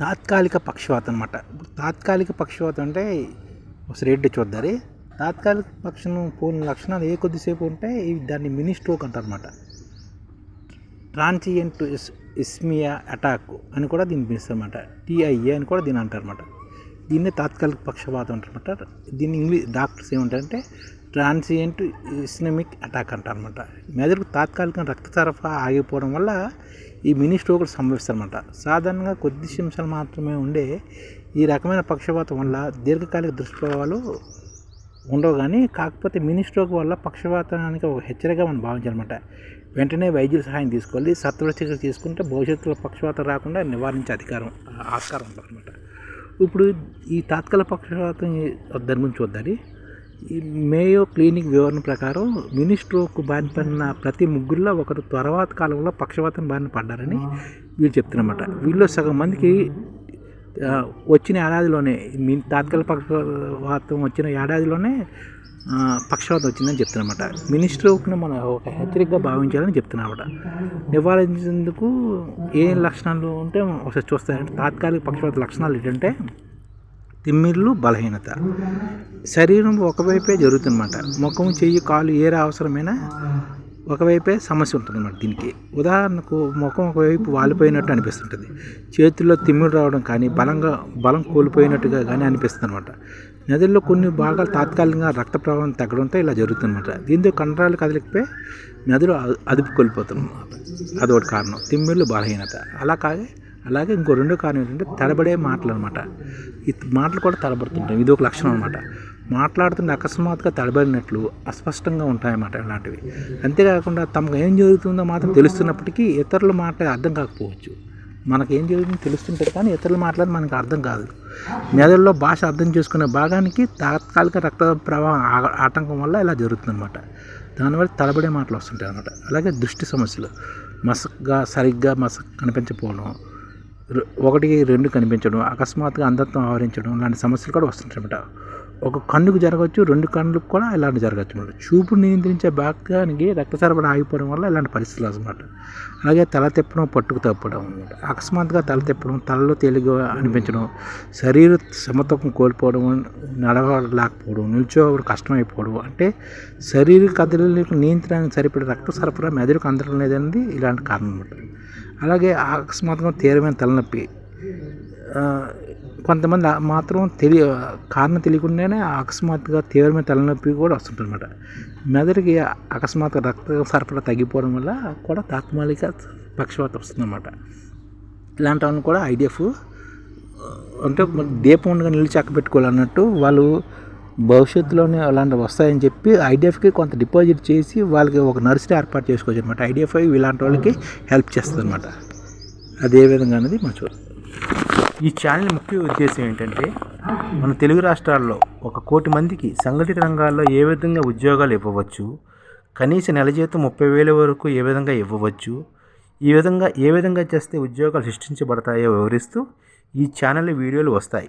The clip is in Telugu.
తాత్కాలిక పక్షవాతం అనమాట ఇప్పుడు తాత్కాలిక పక్షవాతం అంటే ఒకసారి రెడ్డి చూద్దారి తాత్కాలిక పక్షం పోలిన లక్షణాలు ఏ కొద్దిసేపు ఉంటే ఇవి దాన్ని మినీ స్ట్రోక్ అంటారనమాట ట్రాన్సియంట్ ఇస్మియా అటాక్ అని కూడా దీన్ని పిలుస్తారన్నమాట. టీఐఏ అని కూడా దీని అంటారన్నమాట. దీన్నే తాత్కాలిక పక్షపాతం అంటారన్నమాట. దీన్ని ఇంగ్లీష్ డాక్టర్స్ ఏమంటారంటే ట్రాన్సియంట్ ఇస్నమిక్ అటాక్ అంటారన్నమాట. మెదడుకు తాత్కాలికంగా రక్త సరఫరా ఆగిపోవడం వల్ల ఈ మినీ స్ట్రోకులు సంభవిస్తారనమాట సాధారణంగా కొద్ది నిమిషాలు మాత్రమే ఉండే ఈ రకమైన పక్షపాతం వల్ల దీర్ఘకాలిక దుష్ప్రభావాలు ఉండవు కానీ కాకపోతే మినీ స్ట్రోక్ వల్ల పక్షపాతానికి ఒక హెచ్చరికగా మనం భావించాలన్నమాట. వెంటనే వైద్యుల సహాయం తీసుకోవాలి. సత్వర చికిత్స తీసుకుంటే భవిష్యత్తులో పక్షపాతం రాకుండా నివారించే అధికారం ఆస్కారం ఉంటుందన్నమాట ఇప్పుడు ఈ తాత్కాలిక పక్షపాతం దాని గురించి చూద్దాం ఈ మేయో క్లినిక్ వివరణ ప్రకారం మినీ స్ట్రోక్ బారిన పడిన ప్రతి ముగ్గురులో ఒకరు తర్వాత కాలంలో పక్షవాతం బారిన పడ్డారని వీళ్ళు చెప్తున్నమాట. వీళ్ళు సగం మందికి వచ్చిన ఏడాదిలోనే మీ తాత్కాలిక పక్షవాతం వచ్చిన ఏడాదిలోనే పక్షవాతం వచ్చిందని చెప్తున్నమాట. మినీ స్ట్రోక్ను మనం ఒక హెచ్చరికగా భావించాలని చెప్తున్నమాట. నివారించేందుకు ఏ లక్షణాలు ఉంటే ఒకసారి చూస్తారంటే తాత్కాలిక పక్షవాత లక్షణాలు ఏంటంటే తిమ్మిర్లు బలహీనత. శరీరం ఒకవైపే జరుగుతుందన్నమాట. ముఖం చెయ్యి కాలు ఏరే అవసరమైనా ఒకవైపే సమస్య ఉంటుందన్నమాట దీనికి. ఉదాహరణకు ముఖం ఒకవైపు వాలిపోయినట్టు అనిపిస్తుంటుంది. చేతుల్లో తిమ్మిడి రావడం కానీ బలంగా బలం కోల్పోయినట్టుగా కానీ అనిపిస్తుంది అనమాట నదుల్లో కొన్ని భాగాలు తాత్కాలికంగా రక్త ప్రవాహం తగ్గడంతో ఇలా జరుగుతుందన్నమాట. దీంతో కండరాలు కదలికపై నదులు అదుపు కోల్పోతుందన్నమాట. అదొకటి కారణం. తిమ్మిళ్ళు బలహీనత. అలా కాగే అలాగే ఇంకో రెండో కారణం ఏంటంటే తడబడే మాటలు అనమాట ఈ మాటలు కూడా తడబడుతుంటాయి ఇది ఒక లక్షణం అనమాట మాట్లాడుతుంటే అకస్మాత్తుగా తడబడినట్లు అస్పష్టంగా ఉంటాయన్నమాట ఇలాంటివి అంతేకాకుండా తమకు ఏం జరుగుతుందో మాత్రం తెలుస్తున్నప్పటికీ ఇతరులు మాట్లాడే అర్థం కాకపోవచ్చు. మనకి ఏం జరుగుతుందో తెలుస్తుంటుంది కానీ ఇతరులు మాట్లాడి మనకు అర్థం కాదు. మెదడులో భాష అర్థం చేసుకునే భాగానికి తాత్కాలిక రక్త ప్రవాహం ఆటంకం వల్ల ఇలా జరుగుతుందన్నమాట. దానివల్ల తలబడే మాటలు వస్తుంటాయి అనమాట అలాగే దృష్టి సమస్యలు. మసగ్గా సరిగ్గా మసక్ కనిపించకపోవడం ఒకటికి రెండు కనిపించడం అకస్మాత్తుగా అంధత్వం ఆవరించడం లాంటి సమస్యలు కూడా వస్తుంటాయన్నమాట. ఒక కన్నుకు జరగవచ్చు రెండు కన్నులకు కూడా ఇలాంటి జరగచ్చు అనమాట చూపు నియంత్రించే భాగానికి రక్త సరఫరా ఆగిపోవడం వల్ల ఇలాంటి పరిస్థితులు అనమాట అలాగే తల తిప్పడం పట్టుకు తప్పడం అనమాట అకస్మాత్తుగా తల తిప్పడం తలలో తేలిగా అనిపించడం శరీర సమతత్వం కోల్పోవడం నడవలేకపోవడం నిల్చోవడం కష్టమైపోవడం అంటే శరీర కదలికలకు నియంత్రణకు సరిపడే రక్త సరఫరా మెదడుకు అందడం లేదనేది ఇలాంటి కారణం అనమాట అలాగే అకస్మాత్తుగా తీవ్రమైన తలనొప్పి. కొంతమంది మాత్రం తెలియ కారణం తెలియకుండానే అకస్మాత్తుగా తీవ్రమైన తలనొప్పి కూడా వస్తుంటుందన్నమాట మెదడుకి అకస్మాత్తుగా రక్త సరఫరా తగ్గిపోవడం వల్ల కూడా తాత్కాలిక పక్షవాతం వస్తుందన్నమాట. ఇలాంటి కూడా ఐడిఎఫ్ అంటే దీపం ఉండగా నిలిచి చక్క పెట్టుకోవాలన్నట్టు వాళ్ళు భవిష్యత్తులోనే అలాంటివి వస్తాయని చెప్పి ఐడిఎఫ్కి కొంత డిపాజిట్ చేసి వాళ్ళకి ఒక నర్సరీ ఏర్పాటు చేసుకోవచ్చు అనమాట ఐడిఎఫ్ ఇలాంటి వాళ్ళకి హెల్ప్ చేస్తుంది అనమాట అదేవిధంగా అనేది మనం చూద్దాం. ఈ ఛానల్ ముఖ్య ఉద్దేశం ఏంటంటే మన తెలుగు రాష్ట్రాల్లో ఒక కోటి మందికి సంఘటిత రంగాల్లో ఏ విధంగా ఉద్యోగాలు ఇవ్వవచ్చు కనీస నెల జీతం ముప్పై వేల వరకు ఏ విధంగా ఇవ్వవచ్చు ఈ విధంగా ఏ విధంగా చేస్తే ఉద్యోగాలు సృష్టించబడతాయో వివరిస్తూ ఈ ఛానల్ వీడియోలు వస్తాయి.